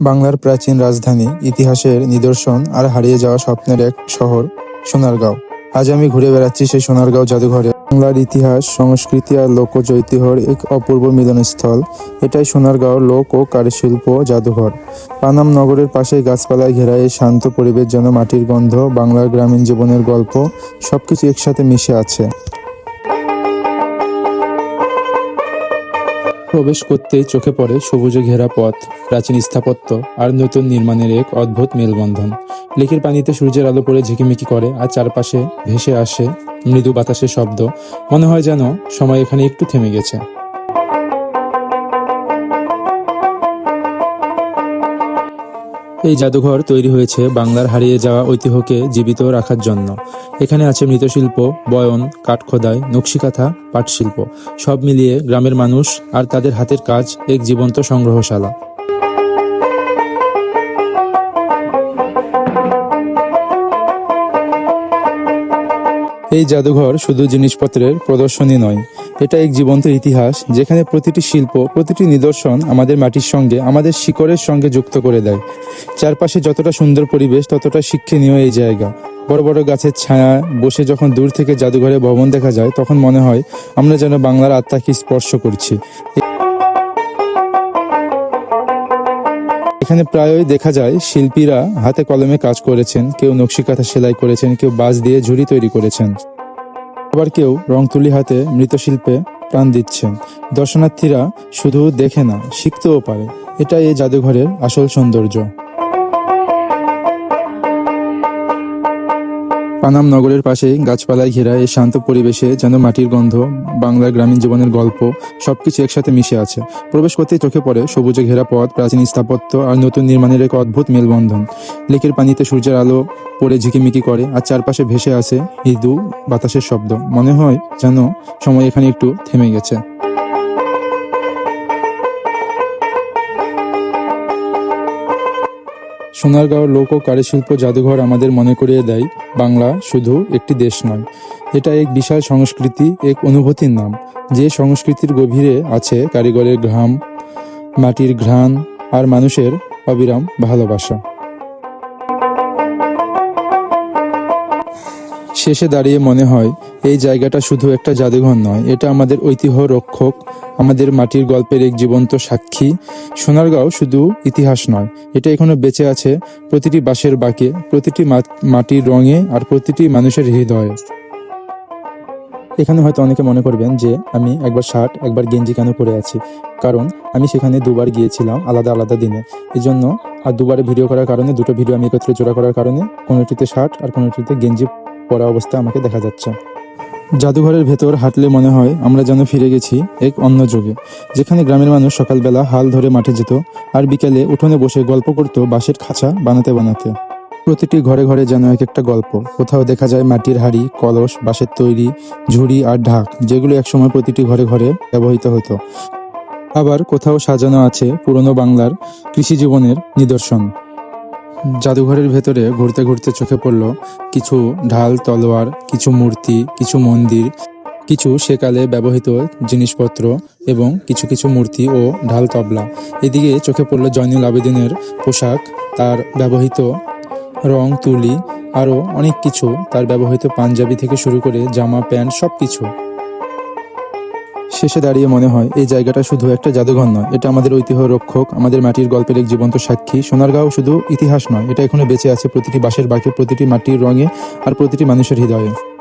বাংলার প্রাচীন রাজধানী, ইতিহাসের নিদর্শন আর হারিয়ে যাওয়া স্বপ্নের এক শহর, সোনারগাঁও। আজ আমি ঘুরে বেড়াচ্ছি সেই সোনারগাঁও জাদুঘরে। বাংলার ইতিহাস, সংস্কৃতি আর লোকজ ঐতিহ্যর এক অপূর্ব মিলনস্থল। এটাই সোনারগাঁও লোক ও কারুশিল্প জাদুঘর। পানাম নগরের পাশে গাছপালায় ঘেরা এই শান্ত পরিবেশ যেন মাটির গন্ধ, বাংলার গ্রামীণ জীবনের গল্প, সবকিছু একসাথে মিশে আছে। প্রবেশ করতেই চোখে পড়ে সবুজে ঘেরা পথ, প্রাচীন স্থাপত্য আর নতুন নির্মাণের এক অদ্ভুত মেলবন্ধন। লেকের পানিতে সূর্যের আলো পড়ে ঝিকিমিকি করে আর চারপাশে ভেসে আসে মৃদু বাতাসের শব্দ। মনে হয় যেন সময় এখানে একটু থেমে গেছে। এই জাদুঘর তৈরি হয়েছে বাংলার হারিয়ে যাওয়া ঐতিহ্যকে জীবিত রাখার জন্য। এখানে আছে মৃৎশিল্প, বয়ন, কাঠখোদাই, নকশিকাঁথা, পাটশিল্প। সব মিলিয়ে গ্রামের মানুষ আর তাদের হাতের কাজ এক জীবন্ত সংগ্রহশালা। এই জাদুঘর শুধু জিনিসপত্রের প্রদর্শনী নয় এটা এক জীবন্ত ইতিহাস যেখানে প্রতিটি শিল্প, প্রতিটি নিদর্শন আমাদের মাটির সঙ্গে, আমাদের শিকড়ের সঙ্গে যুক্ত করে দেয়। চারপাশে যতটা সুন্দর পরিবেশ, ততটা শিক্ষণীয় এই জায়গা। বড় বড় গাছের ছায়া, বসে যখন দূর থেকে জাদুঘরে ভবন দেখা যায়, তখন মনে হয় আমরা যেন বাংলার আত্মাকে স্পর্শ করছি। এখানে প্রায়ই দেখা যায় শিল্পীরা হাতে কলমে কাজ করেছেন, কেউ নকশিকাঁথা সেলাই করেছেন, কেউ বাঁশ দিয়ে ঝুড়ি তৈরি করেছেন। আবার কেউ রং তুলি হাতে মৃৎশিল্পে প্রাণ দিচ্ছেন দর্শনার্থীরা শুধু দেখে না, শিখতেও পারে। এটাই এই জাদুঘরের আসল সৌন্দর্য। পানাম নগরের পাশে গাছপালায় ঘেরা এই শান্ত পরিবেশে যেন মাটির গন্ধ, বাংলার গ্রামীণ জীবনের গল্প, সবকিছু একসাথে মিশে আছে। প্রবেশ করতেই চোখে পড়ে সবুজে ঘেরা পথ, প্রাচীন স্থাপত্য আর নতুন নির্মাণের এক অদ্ভুত মেলবন্ধন। লেকের পানিতে সূর্যের আলো পড়ে ঝিকিমিকি করে আর চারপাশে ভেসে আছে মৃদু বাতাসের শব্দ। মনে হয় যেন সময় এখানে একটু থেমে গেছে। সোনারগাঁও লোক ও কারুশিল্প জাদুঘর আমাদের মনে করিয়ে দেয়, বাংলা শুধু একটি দেশ নয়। এটা এক বিশাল সংস্কৃতি, এক অনুভূতির নাম। যে সংস্কৃতির গভীরে আছে কারিগরের ঘাম মাটির ঘ্রাণ আর মানুষের অবিরাম ভালোবাসা। শেষে দাঁড়িয়ে মনে হয় এই জায়গাটা শুধু একটা জাদুঘর নয়, এটা আমাদের ঐতিহ্য রক্ষক, আমাদের মাটির গল্পের এক জীবন্ত সাক্ষী। সোনারগাঁও শুধু ইতিহাস নয়, এটা এখনও বেঁচে আছে প্রতিটি বাঁশের বাঁকে, প্রতিটি মাটির রঙে আর প্রতিটি মানুষের হৃদয়ে। এখানে হয়তো অনেকে মনে করবেন যে আমি একবার শার্ট, একবার গেঞ্জি কেন পরে আছি? কারণ আমি সেখানে দুবার গিয়েছিলাম আলাদা আলাদা দিনে। এই জন্য আর দুবারে ভিডিও করার কারণে, দুটো ভিডিও আমি একত্রে জোড়া করার কারণে কোনোটিতে শার্ট আর কোনোটিতে গেঞ্জি পরা অবস্থা আমাকে দেখা যাচ্ছে। জাদুঘরের ভেতর হাঁটলে মনে হয় আমরা যেন ফিরে গেছি এক অন্য যুগে। যেখানে গ্রামের মানুষ সকালবেলা হাল ধরে মাঠে যেত আর বিকেলে উঠোনে বসে গল্প করতো বাঁশের খাঁচা বানাতে বানাতে। প্রতিটি ঘরে ঘরে যেন এক একটা গল্প। কোথাও দেখা যায় মাটির হাড়ি, কলস, বাঁশের তৈরি, ঝুড়ি আর ঢাক, যেগুলো একসময় প্রতিটি ঘরে ঘরে ব্যবহৃত হতো। আবার কোথাও সাজানো আছে পুরনো বাংলার কৃষি জীবনের নিদর্শন। জাদুঘরের ভেতরে ঘুরতে ঘুরতে চোখে পড়ল কিছু ঢাল, তলোয়ার, কিছু মূর্তি, কিছু মন্দির, কিছু সেকালে ব্যবহৃত জিনিসপত্র এবং কিছু কিছু মূর্তি ও ঢাল তবলা। এদিকে চোখে পড়ল জয়নুল আবেদিনের পোশাক, তার ব্যবহৃত রং, তুলি, আরও অনেক কিছু। তার ব্যবহৃত পাঞ্জাবি থেকে শুরু করে জামা, প্যান্ট সব কিছু শেষে দাঁড়িয়ে মনে হয়, এই জায়গাটা শুধু একটা জাদুঘর নয়, এটা আমাদের ঐতিহ্য রক্ষক, আমাদের মাটির গল্পের এক জীবন্ত সাক্ষী। সোনারগাঁও শুধু ইতিহাস নয়, এটা এখনও বেঁচে আছে প্রতিটি বাঁশের বাঁকে, প্রতিটি মাটির রঙে আর প্রতিটি মানুষের হৃদয়ে।